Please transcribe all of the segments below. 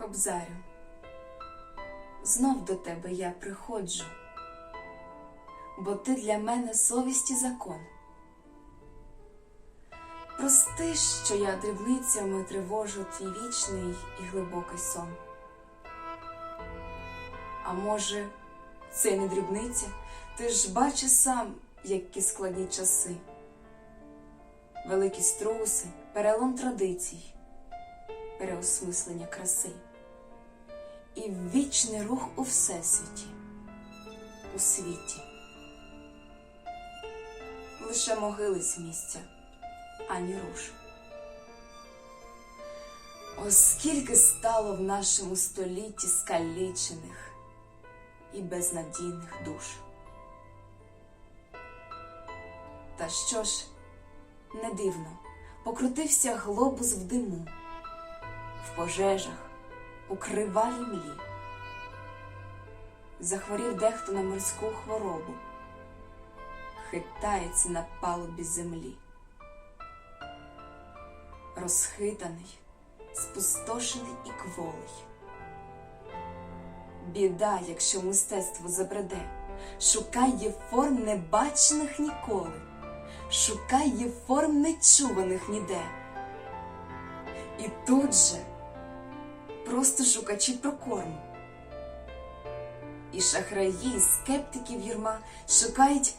Кобзарю, знов до тебе я приходжу, бо ти для мене совість і закон. Прости, що я дрібницями тривожу твій вічний і глибокий сон. А може, це не дрібниця, ти ж бачиш сам, які складні часи, великі струси, перелом традицій, переосмислення краси і вічний рух у всесвіті, у світі. Лише могили з місця, ані руш. Оскільки стало в нашому столітті скалічених і безнадійних душ. Та що ж, не дивно, покрутився глобус в диму, в пожежах, у кривавій млі. Захворів дехто на морську хворобу, хитається на палубі землі. Розхитаний, спустошений і кволий. Біда, якщо мистецтво забреде, шукає форм небачених ніколи, шукає форм нечуваних ніде. І тут же просто шукачі прокорму. І шахраї, скептиків юрма шукають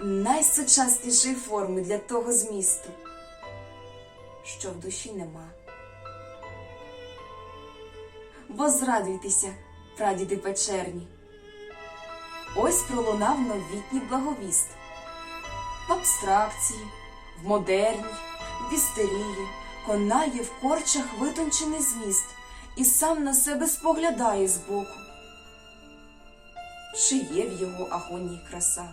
найсучаснішої форми для того змісту, що в душі нема. Возрадуйтеся, прадіди печерні. Ось пролунав новітній благовіст. В абстракції, в модерній, в істерії конає в корчах витончений зміст і сам на себе споглядає збоку. Чи є в його агонії краса?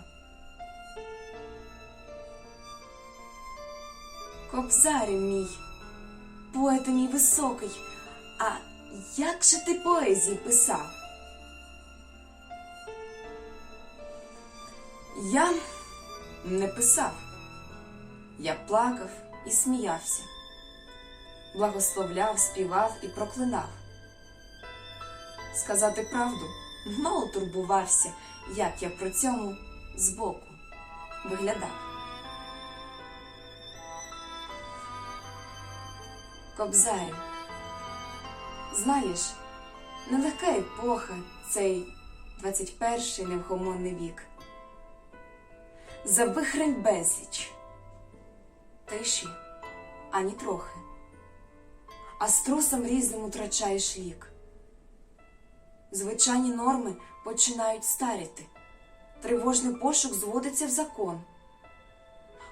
Кобзарю мій, поете мій високий, а як же ти поезії писав? Я не писав. Я плакав і сміявся, благословляв, співав і проклинав. Сказати правду, мало турбувався, як я при цьому збоку виглядав. Кобзарю, знаєш, нелегка епоха цей 21-й невгомонний вік. Завихрень безліч, тиші ані трохи, а струсом різним утрачаєш лік. Звичайні норми починають старіти, тривожний пошук зводиться в закон.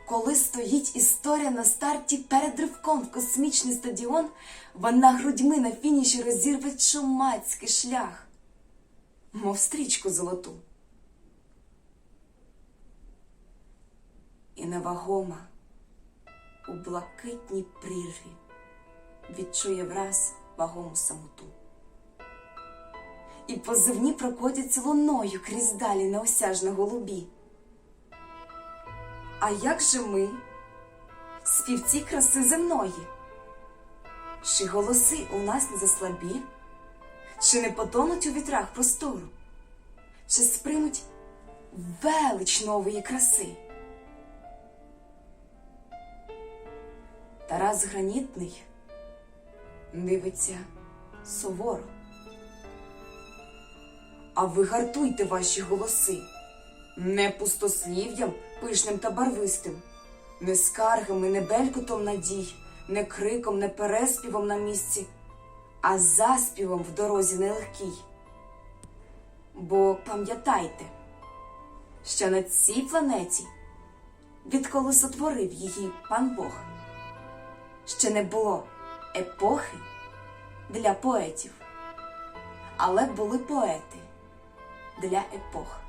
Коли стоїть історія на старті перед ривком в космічний стадіон, вона грудьми на фініші розірве чумацький шлях, мов стрічку золоту. І невагома у блакитній прірві відчує враз вагому самоту. І позивні прокотяться луною крізь далі неосяжно голубі. А як же ми, співці краси земної? Чи голоси у нас не заслабі? Чи не потонуть у вітрах простору? Чи сприймуть велич нової краси? Тарас Гранітний дивиться суворо. А ви гартуйте ваші голоси не пустослів'ям пишним та барвистим, не скаргами, не белькотом надій, не криком, не переспівом на місці, а заспівом в дорозі нелегкій. Бо пам'ятайте, що на цій планеті, відколи сотворив її пан Бог, ще не було епохи для поетів, але були поети для епох.